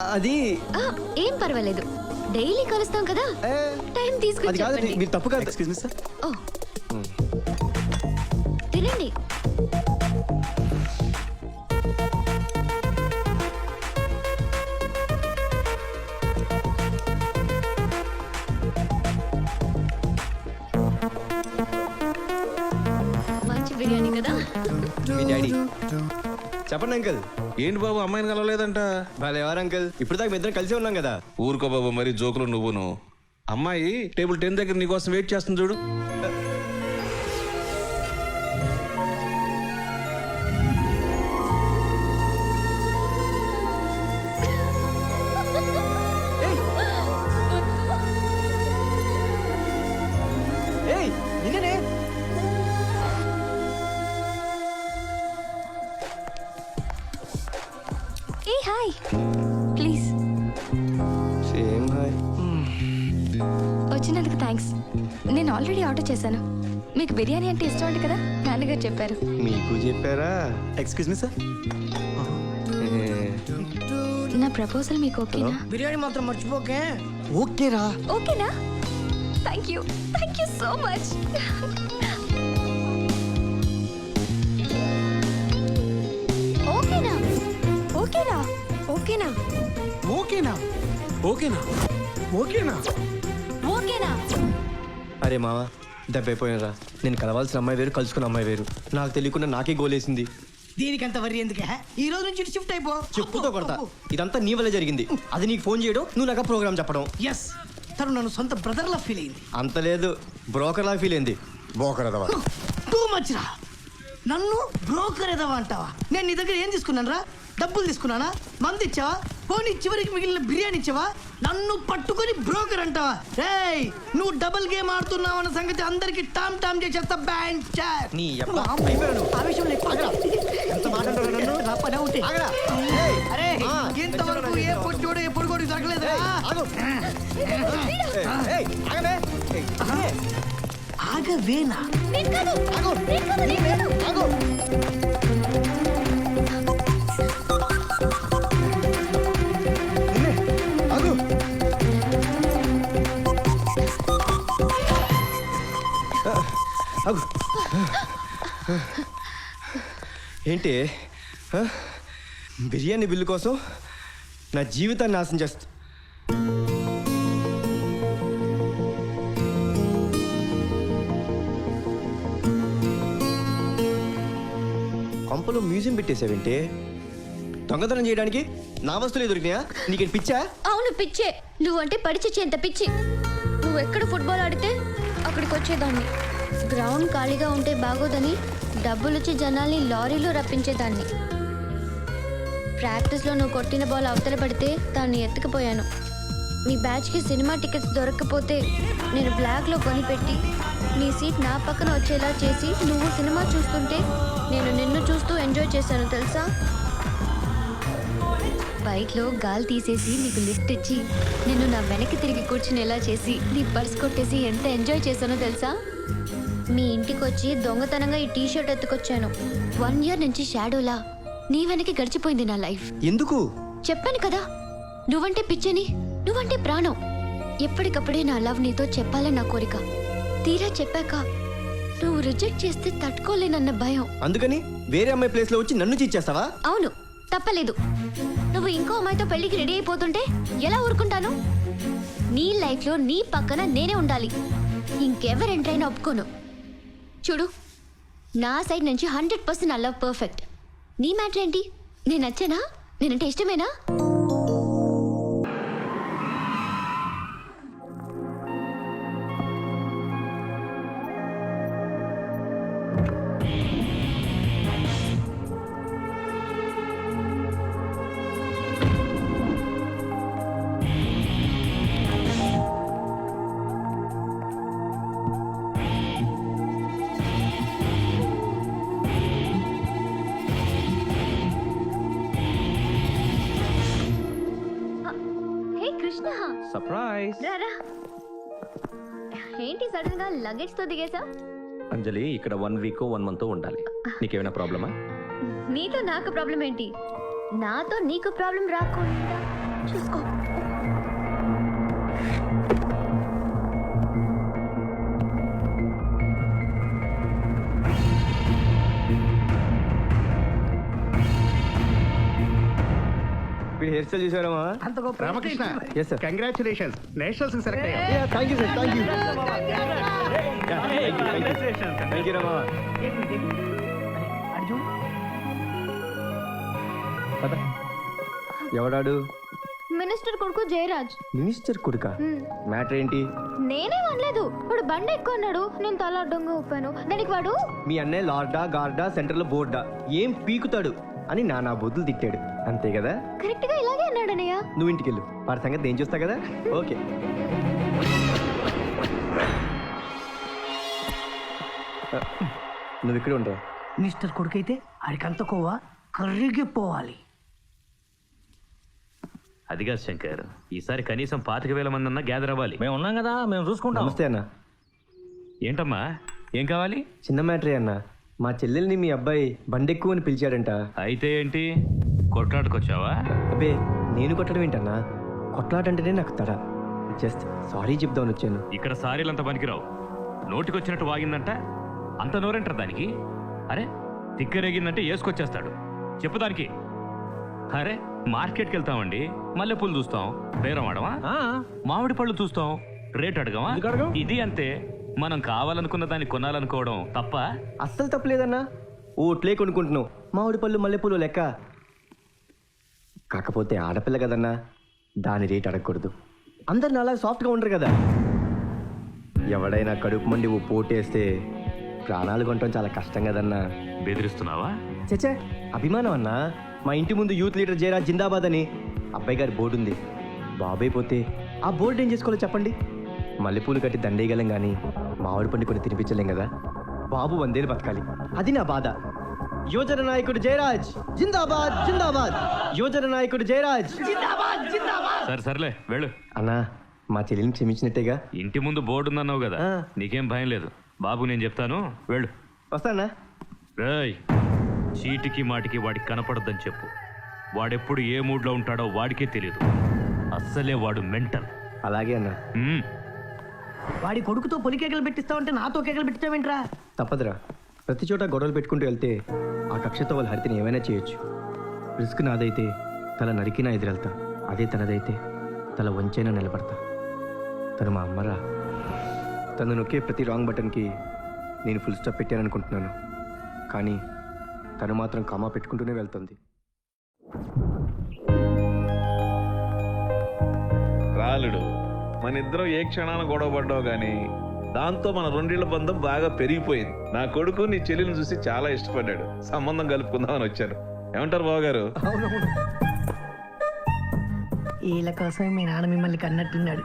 అది ఆ, ఏం పర్వాలేదు. డైలీ కలుస్తాం కదా. టైం తీసుకుని అది కాదు చెప్పండి. మీరు తప్పు కాదు. Excuse me sir. ఓ. తినండి. మంచి బిర్యానీ కదా. మీ డాడీ చెప్పండి అంకుల్. ఏంటి బాబు అమ్మాయిని కలవలేదంట? వాళ్ళు ఎవరు అంకుల్. ఇప్పుడు దాకా ఇద్దరం కలిసే ఉన్నాం కదా. ఊరుకో బాబు మరి జోకులు నువ్వును. అమ్మాయి టేబుల్ టెన్ దగ్గర నీకోసం వెయిట్ చేస్తుంది చూడు. ఆల్రెడీ ఆర్డర్ చేశాను. మీకు బిర్యానీ అంటే ఇష్టం అండి కదా? నాన్నగారు చెప్పారు. మీకు చెప్పారా? ఎక్స్క్యూజ్ మీ సార్ నా ప్రపోజల్ మీకు ఓకేనా? బిర్యానీ మాత్రం మర్చిపోకే. ఓకేరా. ఓకేనా? Thank you thank you so much ఓకేనా? ఓకేనా? ఓకేనా? ఓకేనా? ఓకేనా? ఓకేనా? ఓకేనా? అరే మావా దెబ్బైపోయినరా. నేను కలవాల్సిన అమ్మాయి వేరు కలుసుకున్న అమ్మాయి వేరు. నాకు తెలియకుండా నాకే గోలేసింది. దీనికి అంత వరి ఎందుకే ఈ రోజు నుంచి షిఫ్ట్ అయిపో. చెప్పుతో కొడతా. ఇదంతా నీ వల్ల జరిగింది. అది నీకు ఫోన్ చేయడం నువ్వు నాకు ప్రోగ్రామ్ చెప్పడం. ఎస్ తను నన్ను సొంత బ్రదర్ లా ఫీల్ అయింది. అంత లేదు బ్రోకర్ లా ఫీల్ అయింది. బోకరదవా టూ మచ్ రా. నన్ను బ్రోకర్ ఎదవా అంటావా? నేను నీ దగ్గర ఏం తీసుకున్నాను రా డబ్బులు తీసుకున్నానా? మంది ఇచ్చావా? పోనీ చివరికి మిగిలిన బిర్యానీ ఇచ్చావా? నన్ను పట్టుకొని బ్రోకర్ అంటావా? రేయ్ నువ్వు డబుల్ గేమ్ ఆడుతున్నావు అన్న సంగతి అందరికి టామ్ టామ్ చేసేస్తా బ్యాంక్ చాట్ నీ యబ్బ, అయిపోయాను. ఆవేశంలో ఎక్కువ ఎంత మాట అంటావు నన్ను? ఆగరా. అరే ఆ, ఇంతవరకు ఏ పొట్టోడు పొడుగోడు ఆగు. ఏయ్, ఆగవేనా నేను కాదు ఆగు. నేను కాదు నేను కాదు ఆగు. ఏంటి? బిర్యానీ బిల్లు కోసం నా జీవితాన్ని నాశనం చేస్తా. కొంపలో మ్యూజియం పెట్టేసావేంటి దొంగతనం చేయడానికి నా వస్తువులు దొరికినాయా నీకు పిచ్చా? అవును పిచ్చే. నువ్వంటే పడిచిచ్చేంత పిచ్చి. నువ్వు ఎక్కడ ఫుట్బాల్ ఆడితే అక్కడికి వచ్చేదాన్ని గ్రౌండ్ ఖాళీగా ఉంటే బాగోదని డబ్బులిచ్చి జనాల్ని లారీలో రప్పించేదాన్ని. ప్రాక్టీస్లో నువ్వు కొట్టిన బాల్ అవతల పడితే దాన్ని ఎత్తుకుపోయాను. నీ బ్యాచ్కి సినిమా టికెట్స్ దొరకకపోతే నేను బ్లాక్లో కొనిపెట్టి నీ సీట్ నా పక్కన వచ్చేలా చేసి నువ్వు సినిమా చూస్తుంటే నేను నిన్ను చూస్తూ ఎంజాయ్ చేశాను తెలుసా? బైక్లో గాలి తీసేసి నీకు లిఫ్ట్ ఇచ్చి నిన్ను నా వెనక్కి తిరిగి కూర్చునేలా చేసి నీ పర్స్ కొట్టేసి ఎంత ఎంజాయ్ చేశానో తెలుసా? మీ ఇంటికి వచ్చి దొంగతనంగా ఈ టీ షర్ట్ ఎత్తుకొచ్చాను. వన్ ఇయర్ నుంచి షాడోలా. నీ వెనక్కి గడిచిపోయింది నా లైఫ్. ఎందుకు? చెప్పాను కదా. నువ్వంటే పిచ్చని నువ్వంటే ప్రాణం. ఎప్పటికప్పుడే నా లవ్ నీతో చెప్పాలని నా కోరిక. తీరా చెప్పాక నువ్వు రిజెక్ట్ చేస్తే తట్టుకోలేనన్న భయం. అందుకని వేరే అమ్మాయి ప్లేస్లో వచ్చి నన్ను చీచేస్తావా అవును. తప్పలేదు. నువ్వు ఇంకో అమ్మాయితో పెళ్ళికి రెడీ అయిపోతుంటే ఎలా ఊరుకుంటాను? నీ లైఫ్లో నీ పక్కన నేనే ఉండాలి. ఇంకెవరు అయినా ఒప్పుకోను. చూడు నా సైడ్ నుంచి hundred percent I love perfect. నీ మ్యాటర్ ఏంటి? నేను నచ్చానా? నేనంటే ఇష్టమేనా? సర్ప్రైజ్ రారా ఏంటి సడన్గా లగేజ్తో దిగేసా అంజలి ఇక్కడ వన్ వీక్ వన్ మంత్ ఉండాలి. నీకేమైనా ప్రాబ్లమా? నీతో నాకు ప్రాబ్లం ఏంటి నాతో నీకు ప్రాబ్లం రాకుండా హెయిర్ స్టైల్ అంత గొప్ప Ramakrishna yes sir congratulations nationals select అయ్యావు. Thank you sir thank you thank you రా మావా అర్జున్. పద. ఎవడాడు? మినిస్టర్ కొడుకు జయరాజ్. మినిస్టర్ కొడుక? మ్యాటర్ ఏంటి? నేనే అనలేదు. వాడు బండి ఎక్కువ అన్నాడు. నేను తల అడ్డంగా ఊపాను. దానికి వాడు? మీ అన్నయ్య లార్డా గార్డా సెంటర్లో బోర్డా. ఏం పీకుతాడు? అని నానా బుద్ధులు తిట్టాడు. అంతే కదా? కరెక్ట్గా ఇలాగే అన్నాడు అన్నయ్య నువ్వు ఇంటికి వెళ్ళు వాడి సంగతి నేను చూస్తా కదా? ఓకే. నువ్వు ఇక్కడ ఉంటావు మిస్టర్ కొడుకైతే ఆడికంత కోవా కర్రిగి పోవాలి అదిగా శంకర్ ఈసారి కనీసం పాతిక వేల మంది అన్నా గ్యాదర్ అవ్వాలి. మేము ఉన్నాం కదా మేము చూసుకుంటాం. నమస్తే అన్న. ఏంటమ్మా? ఏం కావాలి? చిన్న మ్యాటరే అన్న. మా చెల్లెల్ని మీ అబ్బాయి బండెక్కువ అని పిలిచాడంట. అయితే ఏంటి? కొట్లాటకొచ్చావా అబ్బే నేను కొట్టడం ఏంటన్నా? కొట్లాటంటేనే నాకు తడ. జస్ట్ సారీ చెప్దామని వచ్చాను. ఇక్కడ సారీలంత పనికిరావు. నోటికొచ్చినట్టు వాగిందంట. అంత నోరంటారు దానికి? అరే తిక్కరేగిందంటే వేసుకొచ్చేస్తాడు చెప్పు దానికి. అరే మార్కెట్కి వెళ్తామండి మల్లెపూలు చూస్తాం. బేరం ఆడమా? మామిడి పళ్ళు చూస్తాం. రేట్ అడగమా? ఇది అంతే. మనం కావాలనుకున్న దాన్ని కొనాలనుకోవడం తప్ప? అస్సలు తప్పలేదన్నా. ఓట్లే కొనుక్కుంటున్నావు. మామిడి పళ్ళు మల్లెపూలు లెక్క. కాకపోతే ఆడపిల్ల కదన్నా దాని రేట్ అడగకూడదు. అందరు నాలా సాఫ్ట్గా ఉండరు కదా. ఎవడైనా కడుపు మండి ఓ పోటేస్తే ప్రాణాలు కొనటం చాలా కష్టం కదన్నా. బెదిరిస్తున్నావా? చచ్చే అభిమానం అన్నా. మా ఇంటి ముందు యూత్ లీడర్ జయరా జిందాబాద్ అని అబ్బాయి గారి బోర్డు ఉంది బాబాయ్ పోతే ఆ బోర్డు ఏం చేసుకోవాలో చెప్పండి. మల్లెపూలు కట్టి దండేయగలం కానీ మామిడి పండు కొన్ని తినిపించలేం కదా. బాబు వందేలు బతకాలి. అది నా బాధ. యువజన నాయకుడు జయరాజ్ జిందాబాద్ జిందాబాద్. యువజన నాయకుడు జయరాజ్. జిందాబాద్ జిందాబాద్. సరే సర్లే వెళ్ళు. అన్నా మా చెల్లిని క్షమించినట్టేగా? ఇంటి ముందు బోర్డు ఉందన్నావు కదా. నీకేం భయం లేదు. బాబు నేను చెప్తాను. వెళ్ళు. వస్తానా రేయ్ చీటికి మాటికి వాడికి కనపడద్దని చెప్పు. వాడెప్పుడు ఏ మూడ్లో ఉంటాడో వాడికే తెలియదు అస్సలే వాడు మెంటల్. అలాగే అన్నా. వాడి కొడుకుతో పొలి కేకలు పెట్టిస్తావంటే నాతో కేకలు పెట్టిస్తావేంట్రా? తప్పదురా. ప్రతి చోట గొడవలు పెట్టుకుంటూ వెళ్తే ఆ కక్షతో వాళ్ళ హరితని ఏమైనా చేయొచ్చు. రిస్క్ నాదైతే తల నరికినా ఎదురెళ్తా. అదే తనదైతే తల వంచైనా నిలబడతా. తను మా అమ్మరా. తను నొక్కే ప్రతి రాంగ్ బటన్కి నేను ఫుల్ స్టాప్ పెట్టాననుకుంటున్నాను. కానీ తను మాత్రం కామా పెట్టుకుంటూనే వెళ్తుంది. మన ఇద్దరం ఏ క్షణాన గొడవ పడ్డావు గానీ దాంతో మన రెండేళ్ళ బంధం బాగా పెరిగిపోయింది. నా కొడుకు నీ చెల్లిని చూసి చాలా ఇష్టపడ్డాడు. సంబంధం కలుపుకుందామని వచ్చాను. ఏమంటారు బావగారు? వీళ్ళ కోసం మీ నాన్న మిమ్మల్ని కన్నట్టున్నాడు.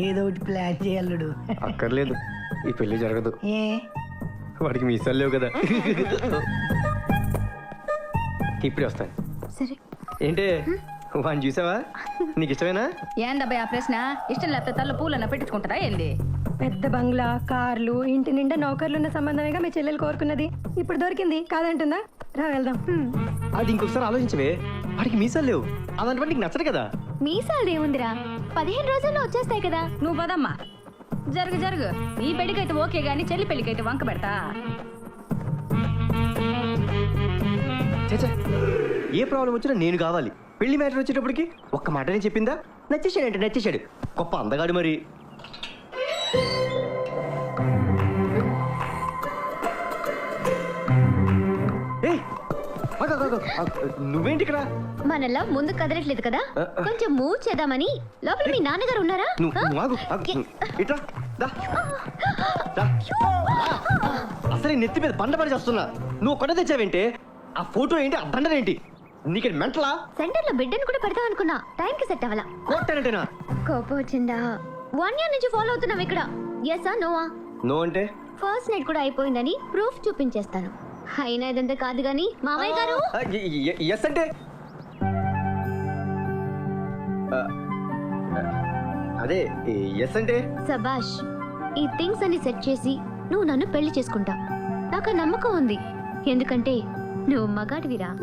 ఏదో ఒకటి ప్లాన్ చేయల్లుడు అక్కర్లేదు. ఈ పెళ్ళి జరగదు. ఏ? వాడికి మీ ఇసాలు లేవు కదా. ఇప్పుడే వస్తాను. సరే. ఏంటే? వాడిని చూసావా? నీకు ఇష్టమేనా? ఏందబ్బాయి ఆ ప్రశ్న? ఇష్టం లేకపోతే తల్ల పూలన్న పెట్టించుకుంటారా ఏంది? పెద్ద బంగ్లా కార్లు ఇంటి నిండా నౌకర్లు ఉన్న సంబంధమేగా మీ చెల్లెలు కోరుకున్నది. ఇప్పుడు దొరికింది కాదంటుందా? రా వెళ్దాం. అది ఇంకొకసారి ఆలోచించవే. వాడికి మీసాలు లేవు. అలాంటి నీకు నచ్చదు కదా? మీసాలు ఏముందిరా? పదిహేను రోజుల్లో వచ్చేస్తాయి కదా. నువ్వు పదమ్మా. జరుగు జరుగు. నీ పెళ్ళికైతే ఓకే గాని చెల్లి పెళ్ళికైతే వంక పెడతా. ఏ ప్రాబ్లం వచ్చినా నేను కావాలి. పెళ్ళి మ్యాటర్ వచ్చేటప్పటికి ఒక్క మాటనే చెప్పిందా? నచ్చేసాడు అంటే నచ్చేసాడు గొప్ప అందగాడు మరి. నువ్వేంటి ఇక్కడ? మన లవ్ ముందు కదలట్లేదు కదా? కొంచెం మూవ్ చేద్దామని. లోపల మీ నాన్నగారు ఉన్నారా. దా. అసలు నెత్తి మీద బండ పడి చేస్తున్నా. నువ్వు కొట్ట తెచ్చావేంటి? ఆ ఫోటో ఏంటి? ఆ దండన ఏంటి నీకు మెంటలా? సెంటర్లో బిడ్డను కూడా పెడతాం అనుకున్నా. టైం కి సెట్ అవ్వాలా? కొట్టానంటేనా? కోపం వచ్చిందా? వన్ ఇయర్ నుంచి ఫాలో అవుతున్నాం ఇక్కడ. ఎస్ నోవా నో అంటే? ఫస్ట్ నైట్ కూడా అయిపోయిందని ప్రూఫ్ చూపించేస్తాను. అయినా ఇదంతా కాదు గాని మామయ్య గారు? ఎస్ అంటే? ఆ, ఆ, అదే ఎస్ అంటే? సబాష్ ఈ థింగ్స్ అన్ని సెట్ చేసి నువ్వు నన్ను పెళ్ళి చేసుకుంటా. నాకు ఆ నమ్మకం ఉంది. ఎందుకంటే నువ్వు మగాడివిరా.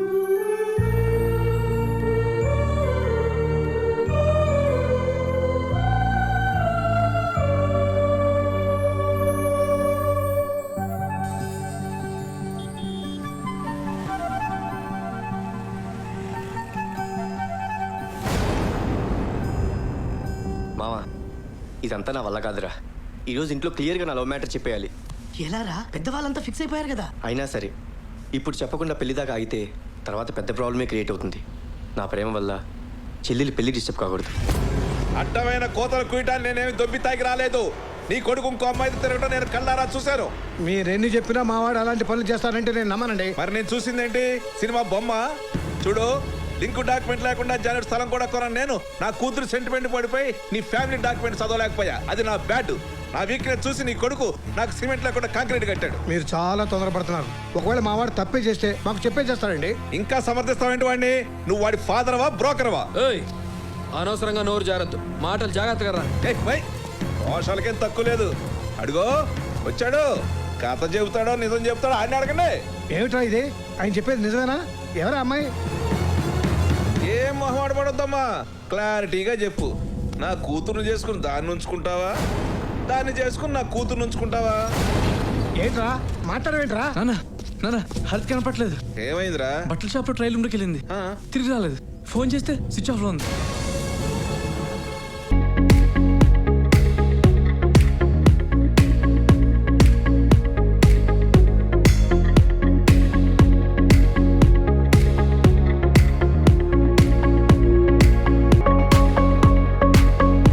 ఇదంతా నా వల్ల కాదురా. ఈరోజు ఇంట్లో క్లియర్గా నా లవ్ మ్యాటర్ చెప్పేయాలి. ఎలారా? పెద్దవాళ్ళంతా ఫిక్స్ అయిపోయారు కదా? అయినా సరే ఇప్పుడు చెప్పకుండా పెళ్ళి దాకా ఆగితే తర్వాత పెద్ద ప్రాబ్లమే క్రియేట్ అవుతుంది. నా ప్రేమ వల్ల చెల్లెలి పెళ్ళి డిస్టర్బ్ కాకూడదు. అడ్డమైన కోతలు కుయటాన్ని నేనేమి దొబ్బి తాగి రాలేదు. నీ కొడుకు ఇంకో అమ్మాయితో తిరగటం నేను కళ్ళారా చూశాను. మీరెన్ని చెప్పినా మావాడు అలాంటి పనులు చేస్తారంటే నేను నమ్మనండి. మరి నేను చూసిందేంటి? సినిమా బొమ్మ? చూడు. లింక్ డాక్యుమెంట్ లేకుండా జానెట్ స్థలం కూడా కొనను నేను. నా కూతురు సెంటిమెంట్ పడిపోయి నీ ఫ్యామిలీ డాక్యుమెంట్ చదవలేకపోయా. అది నా బ్యాడ్ నా వీక్నెస్ చూసి నీ కొడుకు నాకు సిమెంట్ లేకుండా కాంక్రీట్ కట్టాడు. మీరు చాలా తొందరపడుతున్నారు. ఒకవేళ మావాడు తప్పే చేస్తే మాకు చెప్పే చేస్తారండి ఇంకా సమర్థిస్తావేంటి వాడిని? నువ్వు వాడి ఫాదర్వా బ్రోకర్వా ఏయ్ అనవసరంగా నోరు జారద్దు. మాటలు జాగ్రత్తగా రా. ఏయ్, వై. దోషాలకేం తక్కువ లేదు. అడుగో వచ్చాడు. కథ చెబుతాడో నిజం చెబుతాడో ఆయన అడగండి. ఏమిట్రా ఇది? ఆయన చెప్పేది నిజమేనా? ఎవరా అమ్మాయి? ఏం మొహమాట పడొద్దమ్మా క్లారిటీగా చెప్పు. నా కూతురుని చేసుకుని దాన్ని ఉంచుకుంటావా? దాన్ని చేసుకుని నా కూతురు ఉంచుకుంటావా? ఏంట్రా? మాట్లాడవేంట్రా? నాన్న నాన్న హెల్త్ కనపట్లేదు. ఏమైందిరా? బట్టల షాప్లో ట్రైల్ వెళ్ళింది. ఆ. తిరిగి రాలేదు. ఫోన్ చేస్తే స్విచ్ ఆఫ్లో ఉంది.